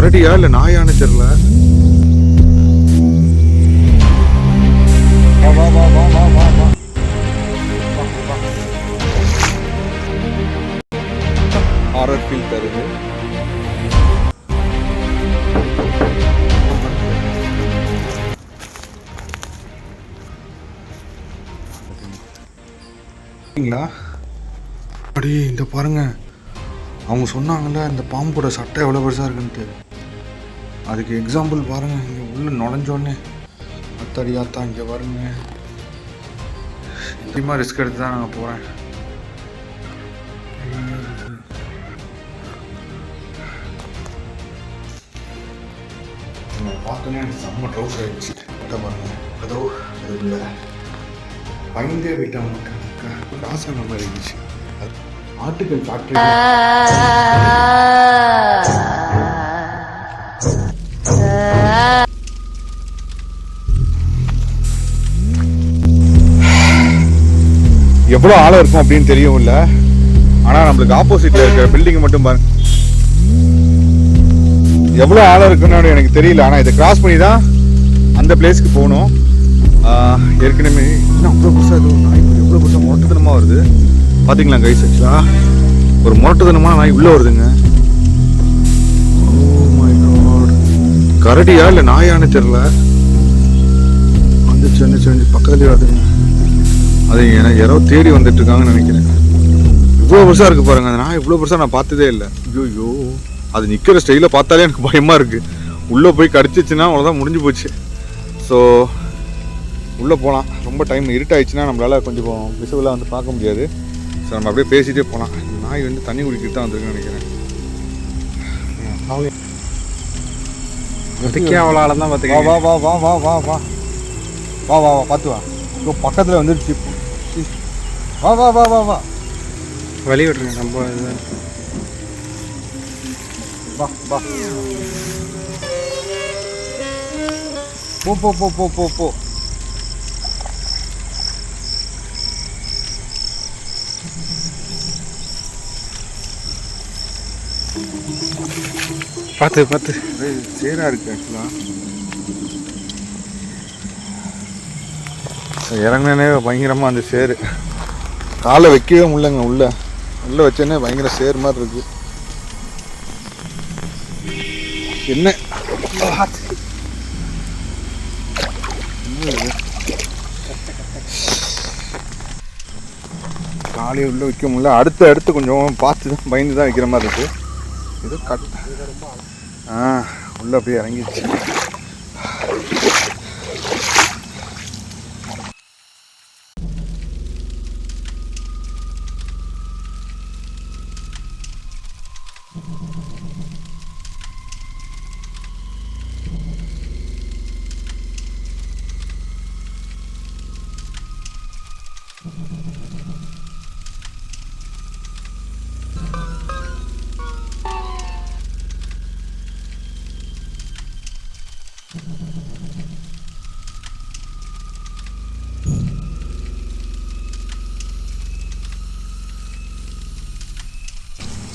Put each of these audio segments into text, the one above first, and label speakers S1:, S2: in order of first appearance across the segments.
S1: கரடியா இல்லை நாயான்னு தெரியல. Horror feel தருது. பார்த்தீங்களா அப்படி இந்த பாருங்க. அவங்க சொன்னாங்கல்ல இந்த பாம்போட சட்டை எவ்வளோ பெருசாக இருக்குன்ட்டு. அதுக்கு எக்ஸாம்பிள் பாருங்க. இங்கே உள்ள நுழைஞ்சோடனே அத்தாடி ஆத்தா இங்கே பாருங்க நிச்சயமாக ரிஸ்க் எடுத்து தான் நாங்கள் போகிறேன் பார்த்தோன்னே எனக்கு செம்ம ட்ரௌஸ் ஆயிடுச்சு. கிட்ட பாருங்க. அதோ அதுக்குள்ள பயந்தே போயிட்டான் காசு நம்ம இருந்துச்சு. அது ஆட்டுக்கல் ஃபேக்ட்ரி எவ்வளோ ஆழம் இருக்கும் அப்படின்னு தெரியும் இல்லை ஆனால் நம்மளுக்கு ஆப்போசிட்டில் இருக்கிற பில்டிங் மட்டும் பாருங்க. எவ்வளோ ஆழம் இருக்குன்னு எனக்கு தெரியல. ஆனால் இதை கிராஸ் பண்ணி தான் அந்த பிளேஸ்க்கு போகணும். ஏற்கனவே இன்னும் அவ்வளோ புதுசாக இது? நாய் எவ்வளோ புதுசாக முரட்டுத்தனமாக வருது. பார்த்தீங்களா கைஸ் ஆக்சுவலாக ஒரு முரட்டுத்தனமாக நாய் உள்ளே வருதுங்க. Oh கரடியா இல்லை நாயான்னு தெரியல. வந்துச்சு வந்துச்சு வந்துச்சு பக்கத்துலேயே வருதுங்க. அது எனக்கு யாரோ தேடி வந்துட்டு இருக்காங்கன்னு நினைக்கிறேன். இவ்வளோ பெருசாக இருக்கு பாருங்க. அந்த நாய் இவ்வளோ பெருசாக நான் பார்த்ததே இல்லை. ஐயோ அது நிற்கிற ஸ்டைலில் பார்த்தாலே எனக்கு பயமாக இருக்கு. உள்ளே போய் கடிச்சிச்சுன்னா அவ்வளோதான் முடிஞ்சு போச்சு. ஸோ உள்ளே போகலாம் ரொம்ப டைம் இருட்டாயிடுச்சுன்னா நம்மளால் கொஞ்சம் விசுவலாக வந்து பார்க்க முடியாது. ஸோ நம்ம அப்படியே பேசிகிட்டே போகலாம் நாய் வந்து தண்ணி குடிக்கிட்டு தான் வந்திருக்குன்னு நினைக்கிறேன்.
S2: ஆழம் தான்
S1: வா
S2: பார்த்துக்கோங்க
S1: வா வா வா வா வா வா. வா வா வா பார்த்து வா. இதோ பக்கத்தில் வந்துருச்சு. வா வா வா வா வா.
S2: வழி விட்டுருங்க ரொம்ப இது.
S1: வா வா. போ போ போ போ போ போ.
S2: பார்த்து பார்த்து.
S1: ஏய், சேரா இருக்கு ஆக்சுவலாக இறங்கினே பயங்கரமாக அந்த சேரு. காலை வைக்கவே முடியலங்க உள்ள. உள்ள வச்சோன்னே பயங்கர சேர் மாதிரி இருக்கு. என்ன? காலையை உள்ள வைக்க முடியல. அடுத்து அடுத்து கொஞ்சம் பார்த்து தான் பயந்து தான் வைக்கிற மாதிரி இருக்கு. இது கட் ஆ உள்ள அப்படியே இறங்கிடுச்சு.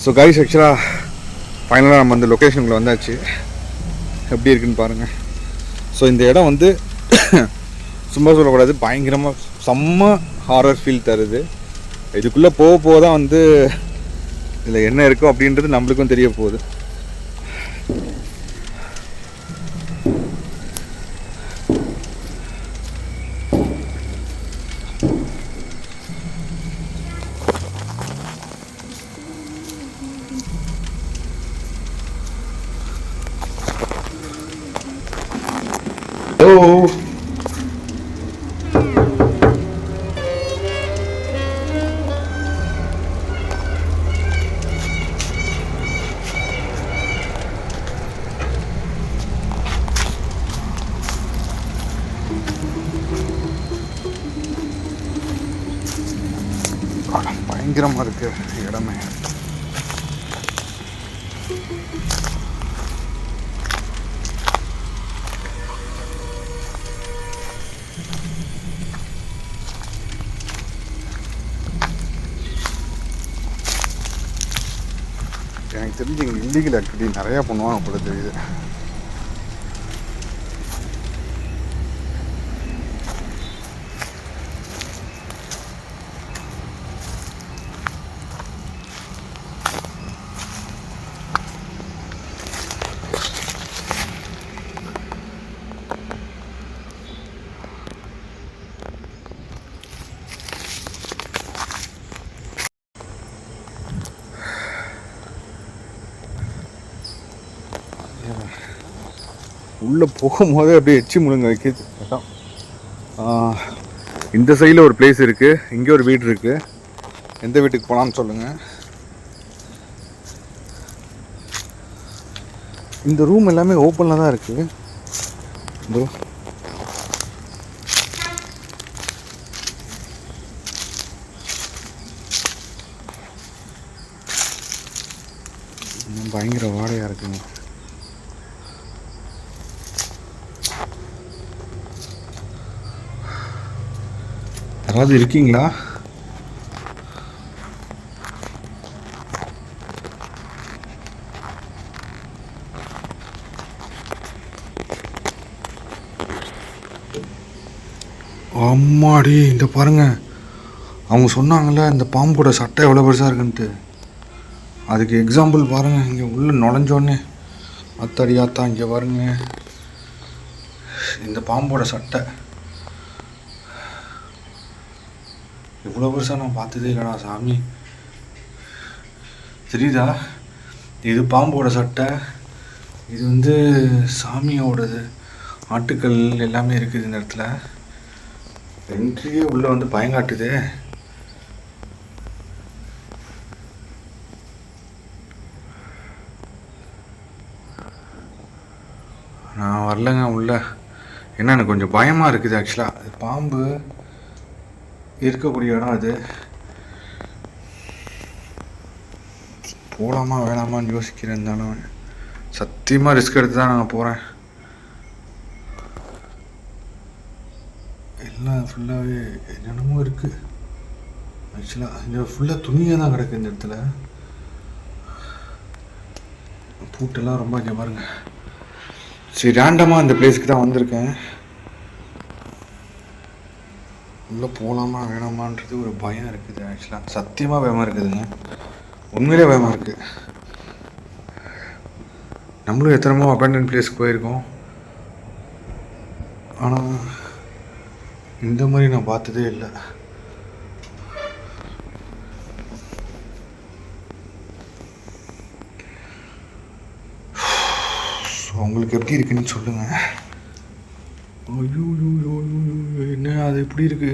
S1: ஸோ கைஸ் ஆக்சுவலாக ஃபைனலாக நம்ம அந்த லொக்கேஷனுக்குள்ள வந்தாச்சு. எப்படி இருக்குன்னு பாருங்கள் ஸோ இந்த இடம் வந்து சும்மா சொல்லக்கூடாது. பயங்கரமாக செம்ம ஹாரர் ஃபீல் தருது. இதுக்குள்ளே போக போக தான் வந்து இதில் என்ன இருக்கோ அப்படின்றது நம்மளுக்கும் தெரிய போகுது. Falou! ஆக்டிவிட்டி நிறையா பண்ணுவாங்க போல தெரியுது. உள்ளே போகும்போது அப்படியே எச்சி முழுங்க வைக்கிது அதான். இந்த சைடில் ஒரு பிளேஸ் இருக்குது இங்கே ஒரு வீடு இருக்குது எந்த வீட்டுக்கு போகலான்னு சொல்லுங்கள் இந்த ரூம் எல்லாமே ஓப்பனில் தான் இருக்குது இதோ இன்னும் பயங்கர வாடையாக இருக்குங்க யாராவது இருக்கீங்களா? அம்மாடி இந்த பாருங்க. அவங்க சொன்னாங்கல்ல இந்த பாம்போட சட்டை எவ்வளோ பெருசாக இருக்குன்ட்டு. அதுக்கு எக்ஸாம்பிள் பாருங்க இங்கே உள்ளே நுழைஞ்சோடனே. அத்தடியாத்தான் இங்கே பாருங்க. இந்த பாம்போட சட்டை. இவ்வளோ பெருசாக நான் பார்த்ததே இல்லைடா சாமி. தெரியுதா? இது பாம்போட சட்டை இது வந்து சாமியோடது. ஆட்டுக்கள் எல்லாமே இருக்குது இந்த இடத்துல. என்ட்ரியே உள்ளே வந்து பயங்காட்டுதே. நான் வரலங்க உள்ள. என்ன எனக்கு கொஞ்சம் பயமாக இருக்குது ஆக்சுவலாக பாம்பு. இருக்கக்கூடிய இடம் அது போகலாமா வேணாமான்னு யோசிக்கிறேன் இருந்தாலும் சத்தியமாக ரிஸ்க் எடுத்து தான் நாங்கள் போகிறேன் எல்லாம் ஃபுல்லாகவே என்னென்னமோ இருக்குது ஆக்சுவலாக இந்த ஃபுல்லாக துணியாக தான் கிடக்கு இந்த இடத்துல. பூட்டெல்லாம் ரொம்ப இங்கே பாருங்க. சரி ரேண்டமாக இந்த பிளேஸ்க்கு தான் வந்திருக்கேன். உள்ளே போகலாமா வேணாமான்றது ஒரு பயம் இருக்குது ஆக்சுவலாக சத்தியமாக பயமாக இருக்குதுங்க உண்மையிலே பயமாக இருக்குது நம்மளும் எத்தனைமோ அபேண்டன் பிளேஸ்க்கு போயிருக்கோம். ஆனால் இந்த மாதிரி நான் பார்த்ததே இல்லை. ஸோ உங்களுக்கு எப்படி இருக்குன்னு சொல்லுங்கள் ஐயோ என்ன அது எப்படி இருக்கு?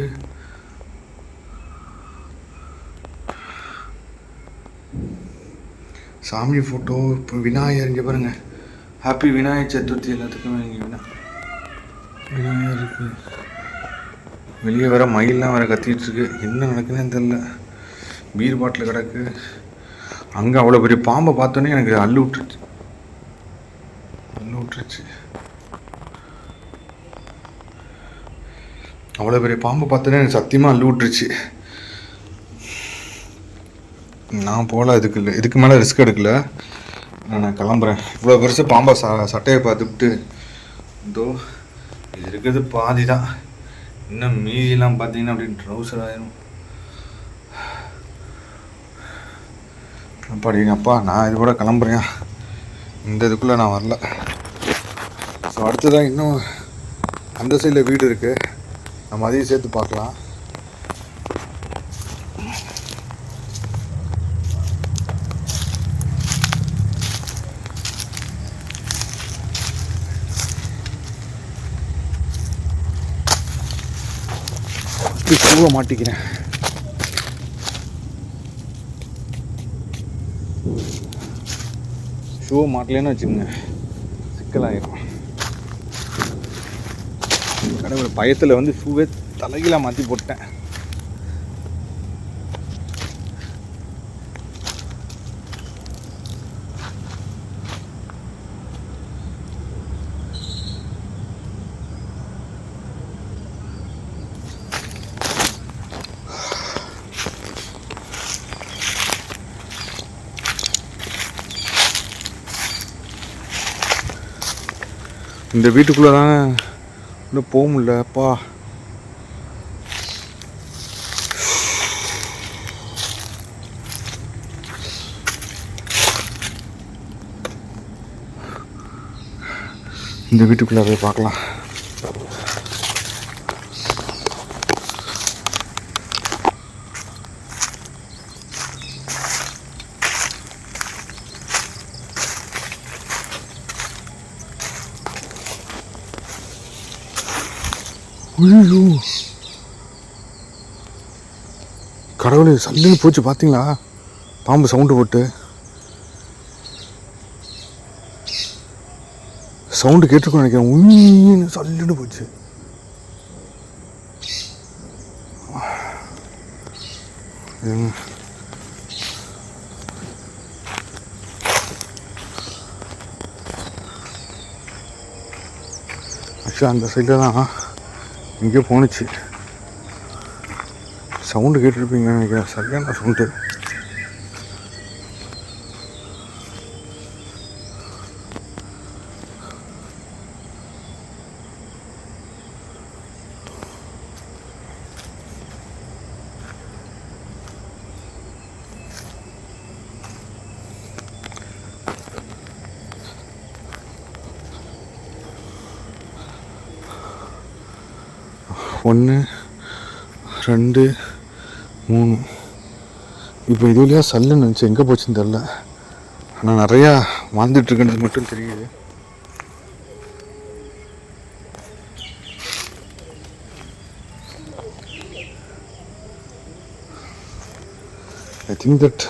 S1: சாமி ஃபோட்டோ இப்போ விநாயகர் இங்கே பாருங்க. ஹாப்பி விநாயகர் சதுர்த்தி எல்லாத்துக்குமே இங்கே வினா விநாயகர் இருக்கு. வெளியே வர மயிலெலாம் வேறு கத்திட்டு இருக்கு. என்ன நடக்குதுன்னு தெரில பீர் பாட்டில் கிடக்கு. அங்கே அவ்வளோ பெரிய பாம்பை பார்த்தோன்னே எனக்கு அள்ளு விட்டுருச்சு. அள்ளு விட்டுருச்சு. அவ்வளோ பெரிய பாம்பை பார்த்தோன்னே எனக்கு சத்தியமாக அள்ளு விட்டுருச்சு. நான் போகல இதுக்கு இல்லை இதுக்கு மேலே ரிஸ்க் எடுக்கல. நான் கிளம்புறேன். இவ்வளோ பெருசு பாம்பை ச சட்டையை பார்த்துட்டு இதோ இது இருக்கிறது பாதி தான். இன்னும் மீதியெல்லாம் பார்த்தீங்கன்னா அப்படின்னு ட்ரௌசர் ஆயிரும். அப்படிங்கப்பா அப்பா நான் இது கூட கிளம்புறேன். இந்த இதுக்குள்ளே நான் வரல. ஸோ அடுத்ததான் இன்னும் அந்த சைடில் வீடு இருக்குது நம்ம அதையும் சேர்த்து பார்க்கலாம். ஷூவை மாட்டிக்கிறேன். ஷூவை மாட்டலன்னு வச்சுக்கோங்க. சிக்கலாயிரும். அதே போல் பயத்தில் வந்து ஷூவே தலைகீழாக மாற்றி போட்டேன். இந்த வீட்டுக்குள்ளே தான் இன்னும் போக முடியலப்பா. இந்த வீட்டுக்குள்ளே போய் பார்க்கலாம். ஐயோ. கடவுளே சல்லுன்னு போச்சு பார்த்தீங்களா? பாம்பு சவுண்டு போட்டு. சவுண்டு கேட்டிருக்கோம் நினைக்கிறேன். உயின்னு சல்லுன்னு போச்சு. ஆக்சுவலாக அந்த சைடில் தான் இங்கே போணுச்சு. சவுண்டு கேட்டிருப்பீங்கன்னு நினைக்கிறேன். சரியான சவுண்டு. ஒன்று ரெண்டு மூணு. இப்போ இது வழியாக சல்லுன்னு இருந்துச்சு எங்கே போச்சுன்னு தெரில ஆனால் நிறையா வாழ்ந்துட்டுருக்குன்றது மட்டும் தெரியுது. ஐ திங்க் தட்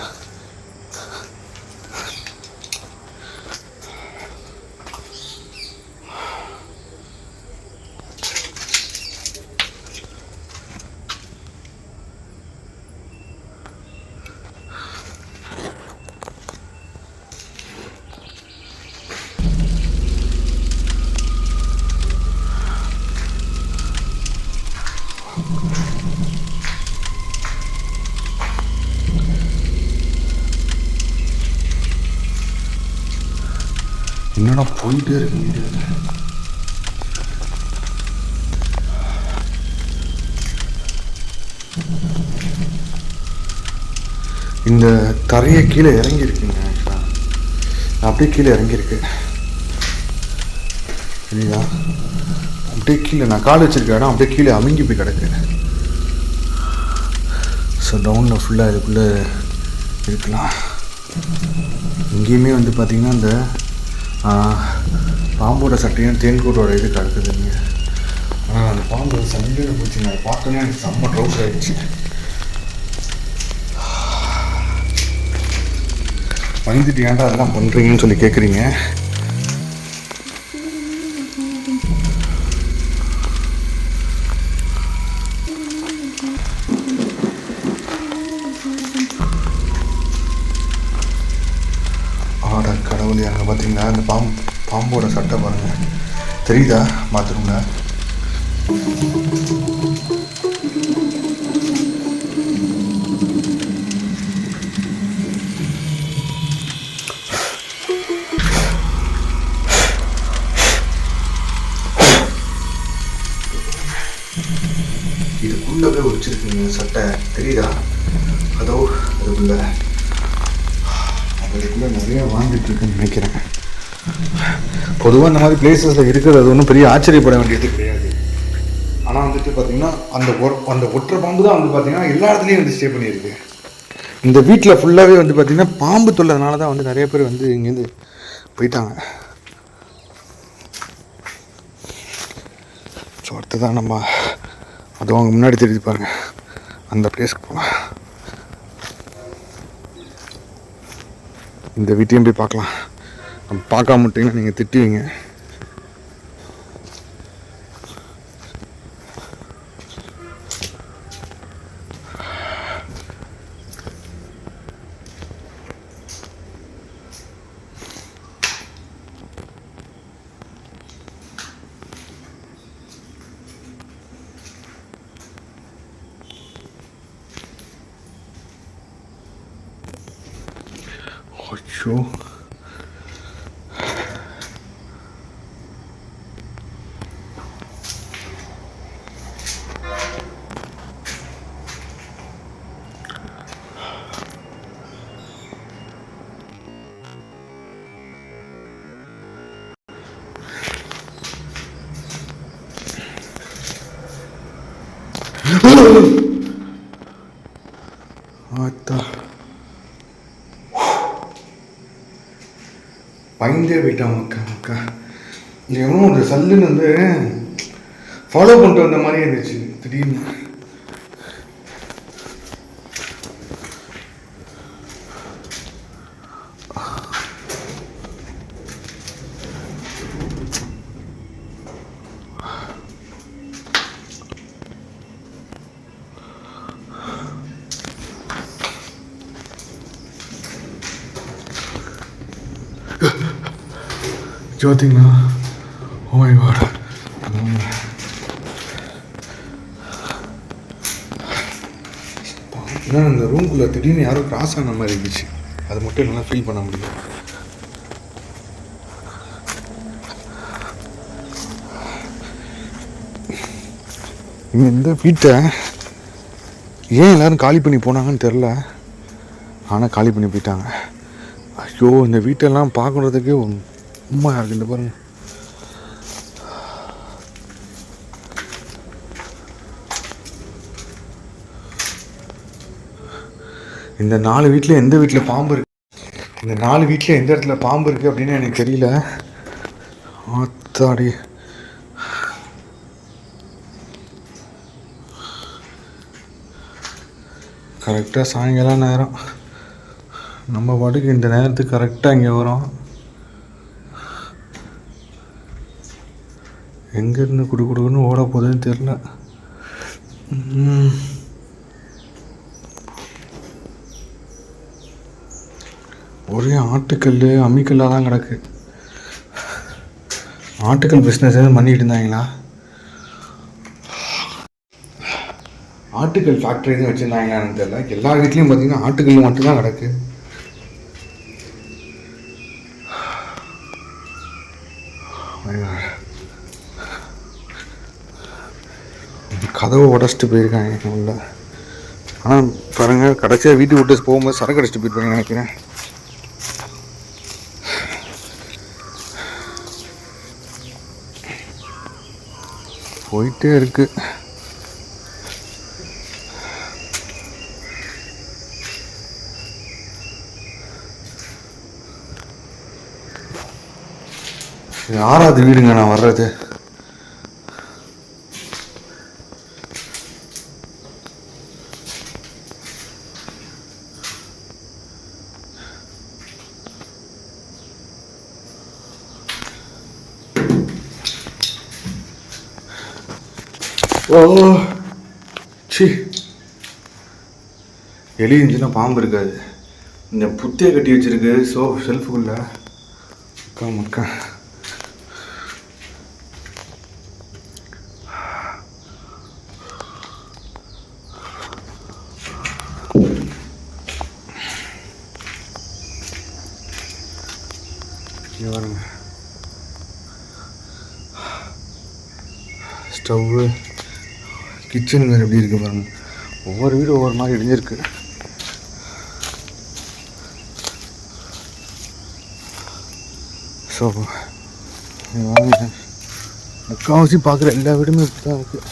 S1: போயிட்டே இருக்கு இந்த தரையை கீழே இறங்கியிருக்குங்க அப்படியே கீழே இறங்கியிருக்கு. சரிங்களா அப்படியே கீழே நான் கால் வச்சிருக்க இடம் அப்படியே கீழே அமுங்கி போய் கிடக்கு. ஸோ டவுனில் ஃபுல்லாக இதுக்குள்ளே இருக்கலாம். இங்கேயுமே வந்து பார்த்திங்கன்னா இந்த பாம்போட சட்டையும் தேன்கூட்டோட இது கலக்குதுங்க ஆனால் அந்த பாம்பு சண்டையில் போச்சுங்க. அதை பார்த்தோன்னே எனக்கு செம்ம ட்ரௌஸ் ஆகிடுச்சு வந்துட்டு ஏன்டா அதெல்லாம் பண்ணுறீங்கன்னு சொல்லி கேட்குறீங்க தெரியுதா பாத்ரூம்ல பொதுவாக இந்த மாதிரி பிளேசஸில் இருக்கிறது அது ஒன்றும் பெரிய ஆச்சரியப்பட வேண்டியது கிடையாது. ஆனால் வந்துட்டு பார்த்தீங்கன்னா அந்த அந்த ஒற்றை பாம்பு தான் வந்து பார்த்தீங்கன்னா எல்லா இடத்துலையும் வந்து ஸ்டே பண்ணியிருக்கு. இந்த வீட்டில் ஃபுல்லாகவே வந்து பார்த்திங்கன்னா பாம்பு தொல்லதுனால தான் வந்து நிறைய பேர் வந்து இங்கேருந்து போயிட்டாங்க. ஸோ அடுத்ததான் நம்ம அதுவும் அவங்க முன்னாடி தெரிஞ்சு பாருங்கள் அந்த பிளேஸ்க்கு போகலாம் இந்த வீட்டையும் போய் பார்க்கலாம். பார்க்காம விட்டீங்கன்னா நீங்கள் திட்டுவீங்க. ஆத்தா. பயந்தே போயிட்டான் மக்கா மக்கா இது எவனும் ஒரு சல்லுன்னு வந்து ஃபாலோ பண்ணிட்டு வந்த மாதிரி இருந்துச்சு திடீர்னு. ஜோதிங்களா? Oh ஓ காட் ஏன்னா இந்த ரூம்குள்ளே திடீர்னு யாரும் கிராஸ் ஆன மாதிரி இருந்துச்சு. அது மட்டும் நல்லா ஃபீல் பண்ண முடியும் இங்கே இந்த வீட்டை ஏன் எல்லாரும் காலி பண்ணி போனாங்கன்னு தெரில ஆனால் காலி பண்ணி போயிட்டாங்க. ஐயோ இந்த வீட்டெல்லாம் பார்க்குறதுக்கே சும்மா இருக்கு இந்த இந்த நாலு வீட்டில் எந்த வீட்டில் பாம்பு இருக்கு? இந்த நாலு வீட்டில் எந்த இடத்துல பாம்பு இருக்குது அப்படின்னு எனக்கு தெரியல. ஆத்தாடி. கரெக்டாக சாயங்காலம் நேரம். நம்ம பாட்டுக்கு இந்த நேரத்துக்கு கரெக்டாக இங்கே வரோம். எங்கேருந்து குடு குடுக்குன்னு ஓட போகுதுன்னு தெரில ஒரே ஆட்டுக்கல் அம்மிக்கல்லாக தான் கிடக்கு. ஆட்டுக்கல் பிஸ்னஸ் எதுவும் பண்ணிட்டு இருந்தாங்களா? ஆட்டுக்கல் ஃபேக்ட்ரி எதுவும் வச்சுருந்தாங்களான்னு தெரியல. எல்லா வீட்லேயும் பார்த்தீங்கன்னா ஆட்டுக்கல் மட்டும்தான் கிடக்கு ஐயோ. கதவை உடச்சிட்டு போயிருக்காங்க உள்ள. ஆனால் பாருங்கள் கடைசியாக வீட்டுக்கு விட்டு போகும்போது சரக்கு அடிச்சுட்டு போயிருப்பாங்க நினைக்கிறேன். போயிட்டே இருக்கு. யாராவது ஆறாவது வீடுங்க நான் வர்றது. சி எலி இருந்துச்சுன்னா பாம்பு இருக்காது. இந்த புத்தியை கட்டி வச்சிருக்கு. ஸோ செல்ஃபுக்குள்ள அக்கா மக்கா இங்க ஸ்டவ்வு. கிச்சன் வேறு எப்படி இருக்கு பாருங்க. ஒவ்வொரு வீடும் ஒவ்வொரு மாதிரி இடிஞ்சிருக்கு. ஸோ முக்கால்வாசி பார்க்குற எல்லா வீடுமே இப்படி தான் இருக்குது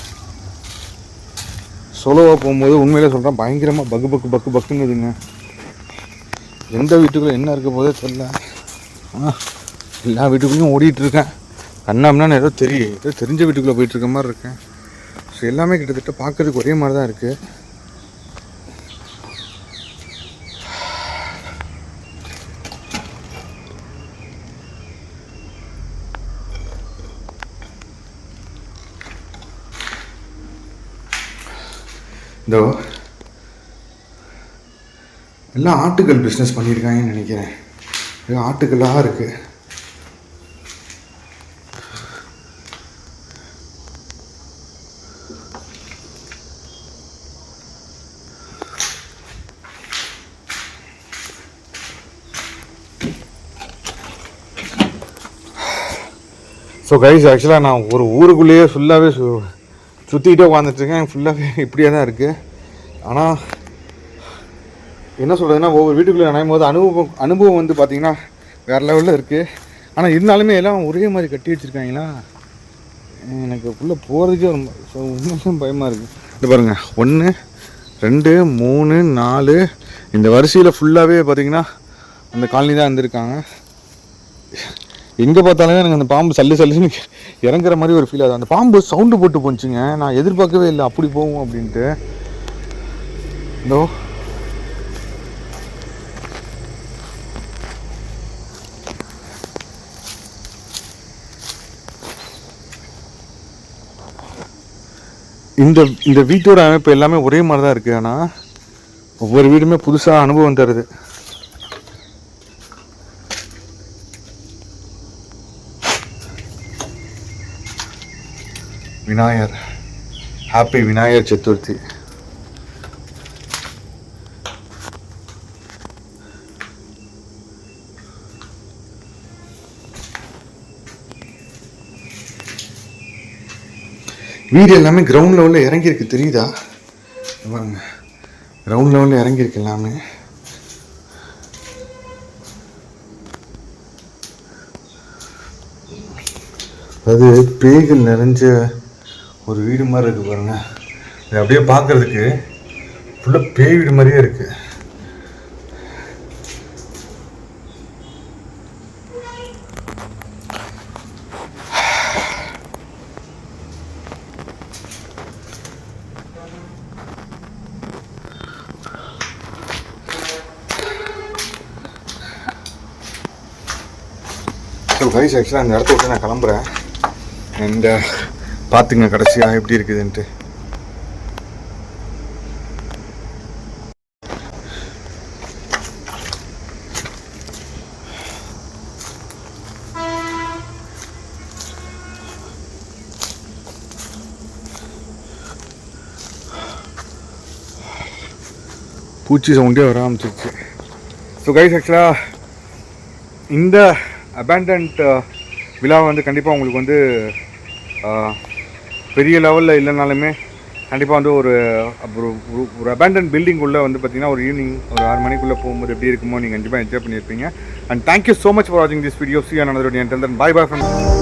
S1: சொலவாக போகும்போது உண்மையிலே சொல்கிறேன் பயங்கரமாக பக்கு பக்கு பக்கு பக்குன்னுதுங்க எந்த வீட்டுக்குள்ளே என்ன இருக்க போதே தெரில ஆ எல்லா வீட்டுக்குள்ளேயும் ஓடிட்டு இருக்கேன். கண்ணாம்னா ஏதோ தெரியும் ஏதோ தெரிஞ்ச வீட்டுக்குள்ளே போயிட்டுருக்க மாதிரி இருக்கேன். ஸோ எல்லாமே கிட்டத்தட்ட பார்க்குறதுக்கு ஒரே மாதிரி தான் இருக்குது இதோ எல்லாம் ஆட்டுக்கள் பிஸ்னஸ் பண்ணியிருக்காங்கன்னு நினைக்கிறேன். இது ஆட்டுக்கல்லாக இருக்குது ஸோ கைஸ் ஆக்சுவலாக நான் ஒரு ஊருக்குள்ளேயே ஃபுல்லாகவே சு சுற்றிக்கிட்டே உட்காந்துட்ருக்கேன் ஃபுல்லாகவே இப்படியே தான் இருக்குது ஆனால் என்ன சொல்கிறதுனா ஒவ்வொரு வீட்டுக்குள்ளே நனையும் போது அனுபவம் அனுபவம் வந்து பார்த்திங்கன்னா வேறு லெவலில் இருக்குது ஆனால் இருந்தாலுமே எல்லாம் ஒரே மாதிரி கட்டி வச்சுருக்காங்களா? எனக்கு உள்ளே போகிறதுக்கே ரொம்ப ஸோ உண்மையிலும் பயமாக இருக்குது இது பாருங்கள் ஒன்று ரெண்டு மூணு நாலு. இந்த வரிசையில் ஃபுல்லாகவே பார்த்தீங்கன்னா அந்த காலனி தான் இருந்திருக்காங்க. எங்கே பார்த்தாலுமே எனக்கு அந்த பாம்பு சல்லு சல்லுன்னு இறங்குற மாதிரி ஒரு ஃபீல் ஆகுது அந்த பாம்பு சவுண்டு போட்டு போச்சுங்க. நான் எதிர்பார்க்கவே இல்லை. அப்படி போகும் அப்படின்ட்டு. இதோ. இந்த இந்த வீட்டோட அமைப்பு எல்லாமே ஒரே மாதிரி தான் இருக்குது ஆனால் ஒவ்வொரு வீடுமே புதுசாக அனுபவம் தருது. விநாயகர். ஹாப்பி விநாயகர் சதுர்த்தி. வீடு எல்லாமே கிரவுண்ட் லெவலில் இறங்கியிருக்கு தெரியுதா? பாருங்க. கிரவுண்ட் லெவலில் இறங்கியிருக்கு எல்லாமே. அது பேய்கள் நிறைஞ்ச ஒரு வீடு மாதிரி இருக்கு பாருங்க. இது அப்படியே பார்க்குறதுக்கு ஃபுல்லாக பேய் வீடு மாதிரியே இருக்குது ஸோ கைஸ் ஆக்சுவலாக அந்த இடத்த விட்டு நான் கிளம்புறேன். அண்ட் பார்த்துங்க கடைசியாக எப்படி இருக்குதுன்ட்டு. பூச்சி சவுண்டே வர ஆரம்பிச்சிருச்சு. ஸோ கைஸ் ஆக்சுவலாக இந்த அபேண்டன்ட் uh, விழா வந்து கண்டிப்பாக உங்களுக்கு வந்து uh, பெரிய லெவலில் இல்லைனாலுமே கண்டிப்பாக வந்து ஒரு ஒரு ஒரு- அபேண்டன் பில்டிங் வந்து பார்த்தீங்கன்னா ஒரு ஈவினிங் ஒரு ஆறு மணிக்குள்ளே போகும்போது எப்படி இருக்குமோ நீங்கள் கண்டிப்பாக என்ஜாய் பண்ணியிருப்பீங்க. And thank you so much for வாட்சிங் this video see and then bye bye friends